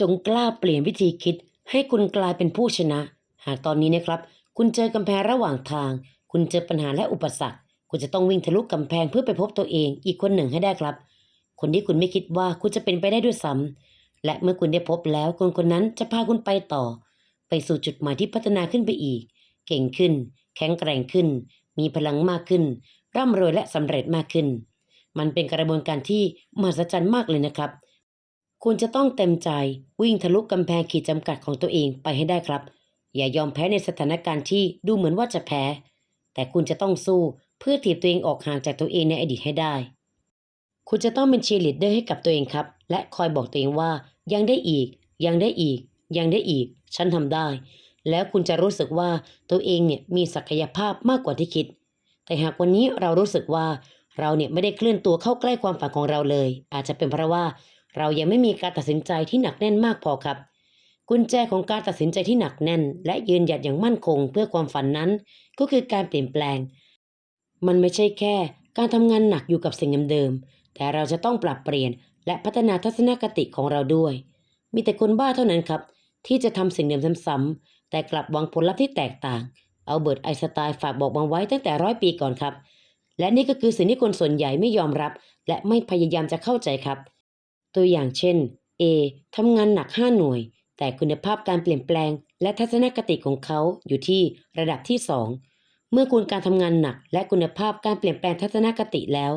จงกล้าเปลี่ยนวิธีคิด ให้คุณกลายเป็นผู้ชนะ หากตอนนี้นะครับ คุณเจอกำแพงระหว่างทาง คุณเจอปัญหาและอุปสรรค คุณจะต้องวิ่งทะลุกำแพงเพื่อไปพบตัวเองอีกคนหนึ่งให้ได้ครับ คนที่คุณไม่คิดว่าคุณจะเป็นไปได้ด้วยซ้ำและเมื่อคุณได้พบแล้วคนคนนั้นจะพาคุณไปต่อ ไปสู่จุดหมายที่พัฒนาขึ้นไปอีก เก่งขึ้น แข็งแกร่งขึ้น มีพลังมากขึ้น ร่ำรวยและสำเร็จมากขึ้น มันเป็นกระบวนการที่มหัศจรรย์มากเลยนะครับ คุณจะต้องเต็มใจวิ่งทะลุกำแพงขีดจำกัดของตัวเองไปให้ได้ครับ อย่ายอมแพ้ในสถานการณ์ที่ดูเหมือนว่าจะแพ้ แต่คุณจะต้องสู้เพื่อถีบตัวเองออกห่างจากตัวเองในอดีตให้ได้ คุณจะต้องเป็นเชียร์ลีดเดอร์ให้กับตัวเองครับ และคอยบอกตัวเองว่ายังได้อีก ยังได้อีก ยังได้อีก ฉันทำได้ แล้วคุณจะรู้สึกว่าตัวเองเนี่ยมีศักยภาพมากกว่าที่คิด แต่หากวันนี้เรารู้สึกว่าเราเนี่ยไม่ได้เคลื่อนตัวเข้าใกล้ความฝันของเราเลย อาจจะเป็นเพราะว่า เรายังไม่มีการตัดสินใจที่หนักแน่นมากพอครับ กุญแจของการตัดสินใจที่หนักแน่น และยืนหยัดอย่างมั่นคงเพื่อความฝันนั้น ก็คือการเปลี่ยนแปลง มันไม่ใช่แค่ การทำงานหนักอยู่กับสิ่งเดิมๆแต่เราจะต้องปรับเปลี่ยน และพัฒนาทัศนคติของเราด้วย มีแต่คนบ้าเท่านั้นครับ ที่จะทำสิ่งเดิมซ้ำๆแต่กลับหวังผลลัพธ์ที่แตกต่างเอาเบิร์ตไอสไตน์ฝากบอกมาไว้ตั้งแต่ร้อยปีก่อนครับ และนี่ก็คือสิ่งที่คนส่วนใหญ่ไม่ยอมรับ และไม่พยายามจะเข้าใจครับ ตัวอย่างเช่น A ทำงานหนัก 5 หน่วย แต่คุณภาพการเปลี่ยนแปลง และทัศนคติของเขาอยู่ที่ระดับที่ 2 เมื่อคุณการทำงานหนัก และคุณภาพการเปลี่ยนแปลงทัศนคติแล้ว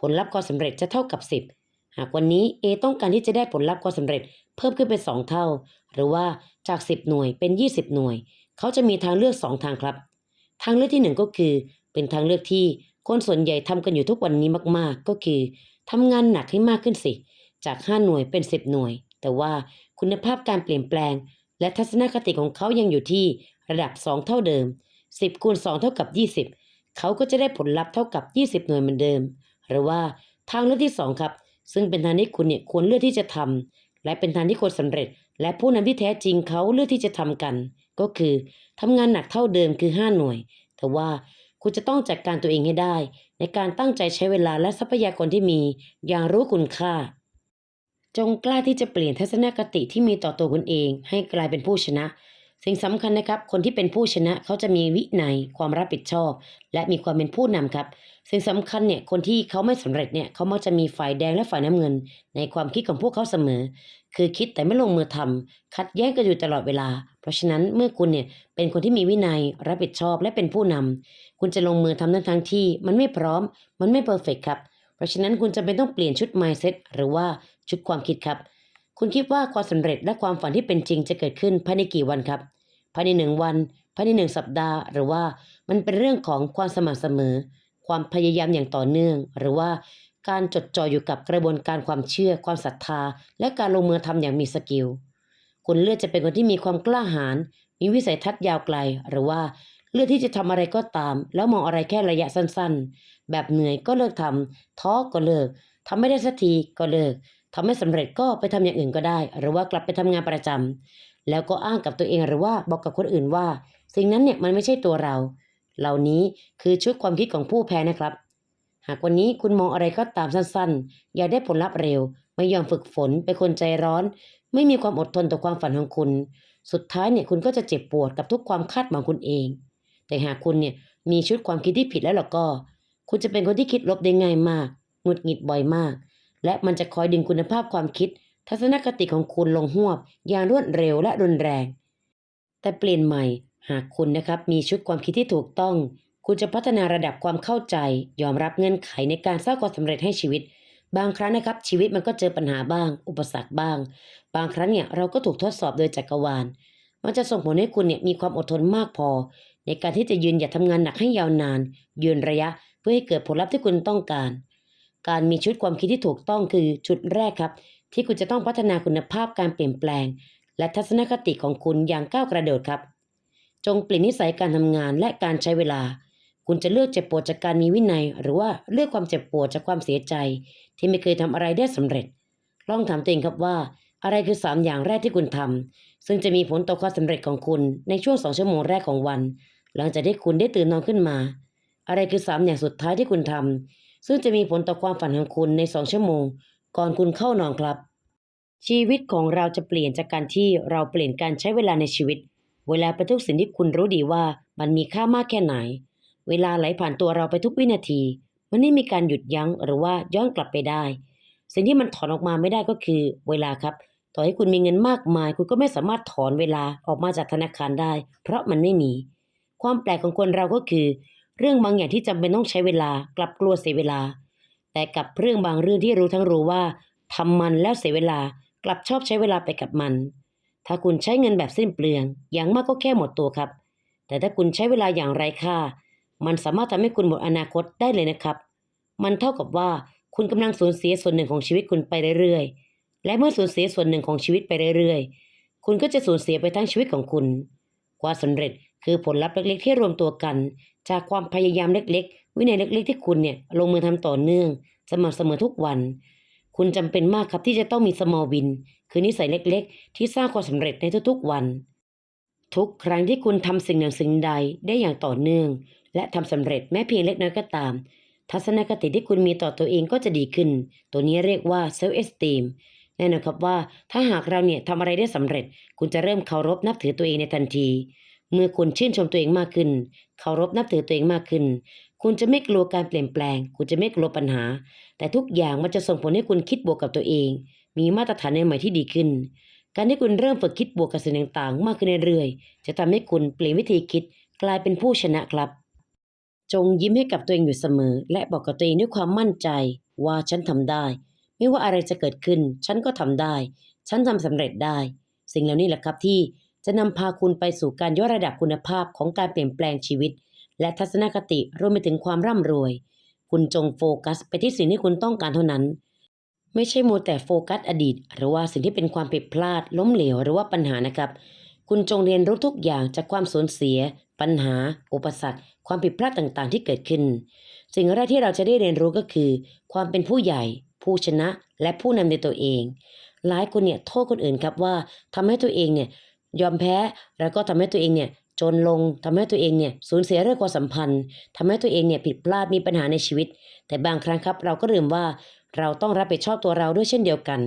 ผลลัพธ์ความสำเร็จจะเท่ากับ 10 หากวันนี้ A ต้องการที่จะได้ผลลัพธ์ความสำเร็จเพิ่มขึ้นเป็น 2 เท่า หรือว่าจาก 10 หน่วยเป็น 20 หน่วย เขาจะมีทางเลือก 2 ทางครับ ทางเลือกที่ 1 ก็คือ เป็นทางเลือกที่คนส่วนใหญ่ทำกันอยู่ทุกวันนี้มาก ๆ ก็คือทำงานหนักให้มากขึ้นสิ จาก 5 หน่วยเป็น 10 หน่วย แต่ว่าคุณภาพการเปลี่ยนแปลง และทัศนคติของเขายังอยู่ที่ระดับ 2 เท่าเดิม 10คูณ2เท่ากับ 20 เขาก็จะได้ผลลัพธ์เท่ากับ 20 หน่วยเหมือนเดิม หรือว่าทางเลือกที่ 2 ครับ ซึ่งเป็นทางที่คุณเนี่ยควรเลือกที่จะทำและเป็นทางที่คนสำเร็จ และผู้นำที่แท้จริงเขาเลือกที่จะทำกัน ก็คือทำงานหนักเท่าเดิมคือ 5 หน่วย แต่ว่าคุณจะต้องจัดการตัวเองให้ได้ ในการตั้งใจใช้เวลาและทรัพยากรที่มี อย่างรู้คุณค่า จงกล้าที่จะเปลี่ยนทัศนคติที่มีต่อตัวคุณเอง ให้กลายเป็นผู้ชนะ สิ่งสำคัญนะครับ คนที่เป็นผู้ชนะเขาจะมีวินัยความรับผิดชอบ และมีความเป็นผู้นำครับ สิ่งสำคัญเนี่ยคนที่เขาไม่สำเร็จเนี่ยเขามักจะมีฝ่ายแดงและฝ่ายน้ำเงิน ในความคิดของพวกเขาเสมอ คือคิดแต่ไม่ลงมือทำคัดแย้งกันอยู่ตลอดเวลา เพราะฉะนั้นเมื่อคุณเนี่ยเป็นคนที่มีวินัยรับผิดชอบและเป็นผู้นำคุณจะลงมือทำทั้งทั้งที่ มันไม่พร้อม มันไม่เพอร์เฟกครับ เพราะฉะนั้นคุณจะเป็นต้องเปลี่ยนชุด mindset หรือว่าชุดความคิดครับ คุณคิดว่าความสำเร็จและความฝันที่เป็นจริงจะเกิดขึ้นภายในกี่วันครับ ภายในหนึ่งวัน ภายในหนึ่งสัปดาห์ หรือว่ามันเป็นเรื่องของความสม่ำเสมอ ความพยายามอย่างต่อเนื่อง หรือว่าการจดจ่ออยู่กับกระบวนการความเชื่อ ความศรัทธา และการลงมือทำอย่างมีสกิล คุณเลือกจะเป็นคนที่มีความกล้าหาญ มีวิสัยทัศน์ยาวไกล หรือว่า เลือกที่จะทำอะไรก็ตาม แล้วมองอะไรแค่ระยะสั้นๆ แบบเหนื่อยก็เลิกทำท้อก็เลิกทำไม่ได้สักทีก็เลิกทำไม่สำเร็จก็ไปทำอย่างอื่นก็ได้ หรือว่ากลับไปทำงานประจำแล้วก็อ้างกับตัวเองหรือว่าบอกกับคนอื่นว่า สิ่งนั้นเนี่ยมันไม่ใช่ตัวเรา เหล่านี้คือชุดความคิดของผู้แพ้นะครับ หากวันนี้คุณมองอะไรก็ตามสั้นๆ อยากได้ผลลัพธ์เร็ว ไม่ยอมฝึกฝนเป็นคนใจร้อน ไม่มีความอดทนต่อความฝันของคุณ สุดท้ายเนี่ยคุณก็จะเจ็บปวดกับทุกความคาดหวังคุณเอง แต่หากคุณเนี่ยมีชุดความคิดที่ผิดแล้วหรอก็ คุณจะเป็นคนที่คิดลบได้ง่ายมากหงุดหงิดบ่อยมาก และมันจะคอยดึงคุณภาพความคิด ทัศนคติของคุณลงหวบ อย่างรวดเร็วและรุนแรง แต่เปลี่ยนใหม่ หากคุณนะครับมีชุดความคิดที่ถูกต้อง คุณจะพัฒนาระดับความเข้าใจ ยอมรับเงื่อนไขในการสร้างความสำเร็จให้ชีวิต บางครั้งนะครับ ชีวิตมันก็เจอปัญหาบ้าง อุปสรรคบ้าง บางครั้งเนี่ยเราก็ถูกทดสอบโดยจักรวาล มันจะส่งผลให้คุณเนี่ยมีความอดทนมากพอ ในการที่จะยืนหยัดทำงานหนักให้ยาวนาน ยืนระยะเพื่อให้เกิดผลลัพธ์ที่คุณต้องการ การมีชุดความคิดที่ถูกต้องคือจุดแรกครับ ที่คุณจะต้องพัฒนาคุณภาพการเปลี่ยนแปลง และทัศนคติของคุณอย่างก้าวกระโดดครับ จงเปลี่ยนนิสัยการทำงานและการใช้เวลา คุณจะเลือกเจ็บปวดจากการมีวินัย หรือว่าเลือกความเจ็บปวดจากความเสียใจ ที่ไม่เคยทำอะไรได้สำเร็จ ลองถามตัวเองครับว่าอะไรคือ 3 อย่างแรกที่คุณทำซึ่งจะมีผลต่อความสำเร็จของคุณในช่วง 2 ชั่วโมงแรกของวัน หลังจากที่คุณได้ตื่นนอนขึ้นมา อะไรคือ3อย่างสุดท้ายที่คุณทำซึ่งจะมีผลต่อความฝันของคุณใน2ชั่วโมง ก่อนคุณเข้านอนครับ ชีวิตของเราจะเปลี่ยนจากการที่เราเปลี่ยนการใช้เวลาในชีวิต เวลาเป็นทุกสิ่งที่คุณรู้ดีว่ามันมีค่ามากแค่ไหน เวลาไหลผ่านตัวเราไปทุกวินาที มันไม่มีการหยุดยั้งหรือว่าย้อนกลับไปได้ สิ่งที่มันถอนออกมาไม่ได้ก็คือ เวลาครับต่อให้คุณมีเงินมากมาย คุณก็ไม่สามารถถอนเวลาออกมาจากธนาคารได้ เพราะมันไม่มี ความแปลกของคนเราก็คือ เรื่องบางอย่างที่จำเป็นต้องใช้เวลากลับกลัวเสียเวลา แต่กับเรื่องบางเรื่องที่รู้ทั้งรู้ว่าทำมันแล้วเสียเวลากลับชอบใช้เวลาไปกับมัน ถ้าคุณใช้เงินแบบสิ้นเปลือง อย่างมากก็แค่หมดตัวครับ แต่ถ้าคุณใช้เวลาอย่างไร้ค่า มันสามารถทำให้คุณหมดอนาคตได้เลยนะครับ มันเท่ากับว่าคุณกำลังสูญเสียส่วนหนึ่งของชีวิตคุณไปเรื่อยๆ และเมื่อสูญเสียส่วนหนึ่งของชีวิตไปเรื่อยๆ คุณก็จะสูญเสียไปทั้งชีวิตของคุณ ความสำเร็จ คือผลลัพธ์เล็กๆ ที่รวมตัวกัน จากความพยายามเล็กๆ วินัยเล็กๆ ที่คุณเนี่ยลงมือทำต่อเนื่อง สม่ำเสมอทุกวัน คุณจำเป็นมากครับที่จะต้องมี small win คือนิสัยเล็กๆ ที่สร้างความสำเร็จในทุกๆวัน ทุกครั้งที่คุณทำสิ่งหนึ่งสิ่งใดได้อย่างต่อเนื่อง และทำสำเร็จแม้เพียงเล็กน้อยก็ตาม ทัศนคติที่คุณมีต่อตัวเองก็จะดีขึ้น ตัวนี้เรียกว่า self esteem แน่นอนครับว่าถ้าหากเราเนี่ยทำอะไรได้สำเร็จ คุณจะเริ่มเคารพนับถือตัวเองในทันที เมื่อคุณชื่นชมตัวเองมากขึ้น เคารพนับถือตัวเองมากขึ้น คุณจะไม่กลัวการเปลี่ยนแปลง คุณจะไม่กลัวปัญหา แต่ทุกอย่างมันจะส่งผลให้คุณคิดบวกกับตัวเอง มีมาตรฐานในใหม่ที่ดีขึ้น การที่คุณเริ่มฝึกคิดบวกกับสิ่งต่างๆ มากขึ้นเรื่อยๆ จะทำให้คุณเปลี่ยนวิธีคิดกลายเป็นผู้ชนะครับ จงยิ้มให้กับตัวเองอยู่เสมอ และบอกกับตัวเองด้วยความมั่นใจ ว่าฉันทำได้ ไม่ว่าอะไรจะเกิดขึ้น ฉันก็ทำได้ ฉันทำสำเร็จได้ สิ่งเหล่านี้แหละครับที่ จะนำพาคุณไปสู่การยกระดับคุณภาพของการเปลี่ยนแปลงชีวิต และทัศนคติรวมไปถึงความร่ำรวย คุณจงโฟกัสไปที่สิ่งที่คุณต้องการเท่านั้น ไม่ใช่มัวแต่โฟกัสอดีต หรือว่าสิ่งที่เป็นความผิดพลาด ล้มเหลวหรือว่าปัญหานะครับ คุณจงเรียนรู้ทุกอย่างจากความสูญเสีย ปัญหา อุปสรรค ความผิดพลาดต่างๆ ที่เกิดขึ้น สิ่งแรกที่เราจะได้เรียนรู้ก็คือ ความเป็นผู้ใหญ่ ผู้ชนะ และผู้นำในตัวเองหลายคนเนี่ยโทษคนอื่นครับว่าทำให้ตัวเองเนี่ย ยอมแพ้แล้วก็ทำให้ตัวเองเนี่ยจนลงทำให้ตัวเองเนี่ยสูญเสียเรื่องความสัมพันธ์ทำให้ตัวเองเนี่ยผิดพลาดมีปัญหาในชีวิต แต่บางครั้งครับ เราก็ลืมว่าเราต้องรับผิดชอบตัวเราด้วยเช่นเดียวกัน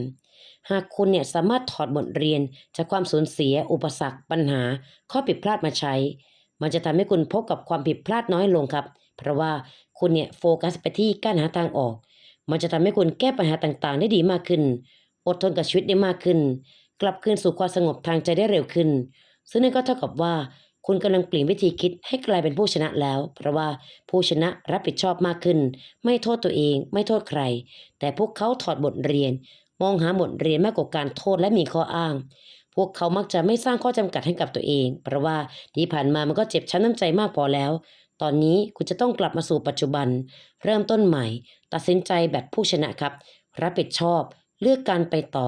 หากคุณเนี่ยสามารถถอดบทเรียน จากความสูญเสีย อุปสรรค ปัญหา ข้อผิดพลาดมาใช้ มันจะทำให้คุณพบกับความผิดพลาดน้อยลงครับ เพราะว่าคุณเนี่ยโฟกัสไปที่การหาทางออก มันจะทำให้คุณแก้ปัญหาต่างๆ ได้ดีมากขึ้น อดทนกับชีวิตได้มากขึ้น กลับคืนสู่ความสงบทางใจได้เร็วขึ้น ซึ่งนั่นก็เท่ากับว่า คุณกำลังเปลี่ยนวิธีคิดให้กลายเป็นผู้ชนะแล้ว เพราะว่าผู้ชนะรับผิดชอบมากขึ้น ไม่โทษตัวเอง ไม่โทษใคร แต่พวกเขาถอดบทเรียน มองหาบทเรียนมากกว่าการโทษและมีข้ออ้าง พวกเขามักจะไม่สร้างข้อจำกัดให้กับตัวเอง เพราะว่าที่ผ่านมามันก็เจ็บช้ำน้ำใจมากพอแล้วตอนนี้คุณจะต้องกลับมาสู่ปัจจุบัน เริ่มต้นใหม่ ตัดสินใจแบบผู้ชนะครับ รับผิดชอบ เลือกการไปต่อ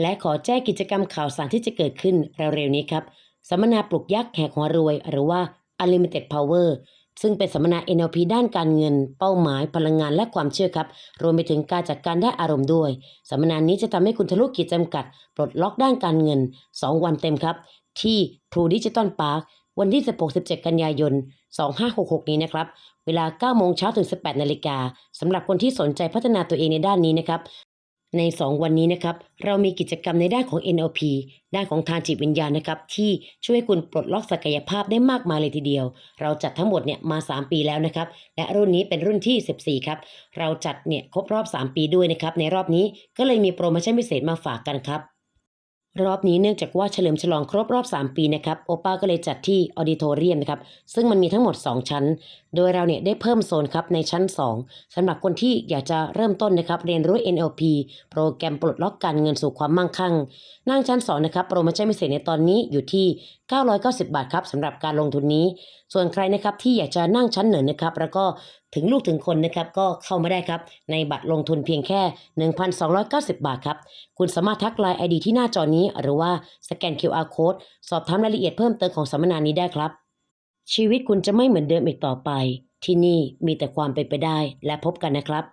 และขอแจ้งกิจกรรมข่าวสารที่จะเกิดขึ้นเร็วๆนี้ครับสัมมนาปลุกยักษ์แหกหัวรวย หรือว่า Unlimited Power ซึ่งเป็นสัมมนา NLP ด้านการเงิน เป้าหมาย พลังงานและความเชื่อครับ รวมไปถึงการจัดการได้อารมณ์ด้วย สัมมนานี้จะทำให้คุณทะลุขีดจำกัด ปลดล็อกด้านการเงิน 2 วันเต็มครับ ที่ True Digital Park วันที่ 16-17 กันยายน 2566 นี้นะครับ เวลา 9 โมงเช้าถึง 18 นาฬิกาสำหรับคนที่สนใจพัฒนาตัวเองในด้านนี้นะครับ ใน 2 วันนี้นะครับ เรามีกิจกรรมในด้านของ NLP ด้านของทางจิตวิญญาณนะครับ ที่ช่วยคุณปลดล็อกศักยภาพได้มากมายเลยทีเดียว เราจัดทั้งหมดเนี่ยมา 3 ปีแล้วนะครับ และรุ่นนี้เป็นรุ่นที่ 14 ครับ เราจัดเนี่ยครบรอบ 3 ปีด้วยนะครับ ในรอบนี้ก็เลยมีโปรโมชั่นพิเศษมาฝากกันครับ รอบนี้เนื่องจากว่าเฉลิมฉลองครบรอบ 3 ปีนะครับโอป้าก็เลยจัดที่ออดิโทเรียมนะครับซึ่งมันมีทั้งหมด 2 ชั้น โดยเราเนี่ยได้เพิ่มโซนครับในชั้น 2สำหรับคนที่อยากจะเริ่มต้นนะครับเรียนรู้ NLP โปรแกรมปลดล็อกการเงินสู่ความมั่งคั่ง นั่งชั้น 2 นะครับโปรโมชั่นพิเศษในตอนนี้อยู่ที่990 บาทครับสำหรับการลงทุนนี้ ส่วนใครนะครับที่อยากจะนั่งชั้นเหนือนะครับแล้วก็ถึงลูกถึงคนนะครับก็เข้ามาได้ครับ ในบัตรลงทุนเพียงแค่ 1,290 บาทครับ คุณสามารถทักไลน์ ID ที่หน้าจอนี้ หรือว่าสแกน QR Code สอบถามรายละเอียดเพิ่มเติมของสัมมนานี้ได้ครับ ชีวิตคุณจะไม่เหมือนเดิมอีกต่อไป ที่นี่มีแต่ความเป็นไปได้และพบกันนะครับ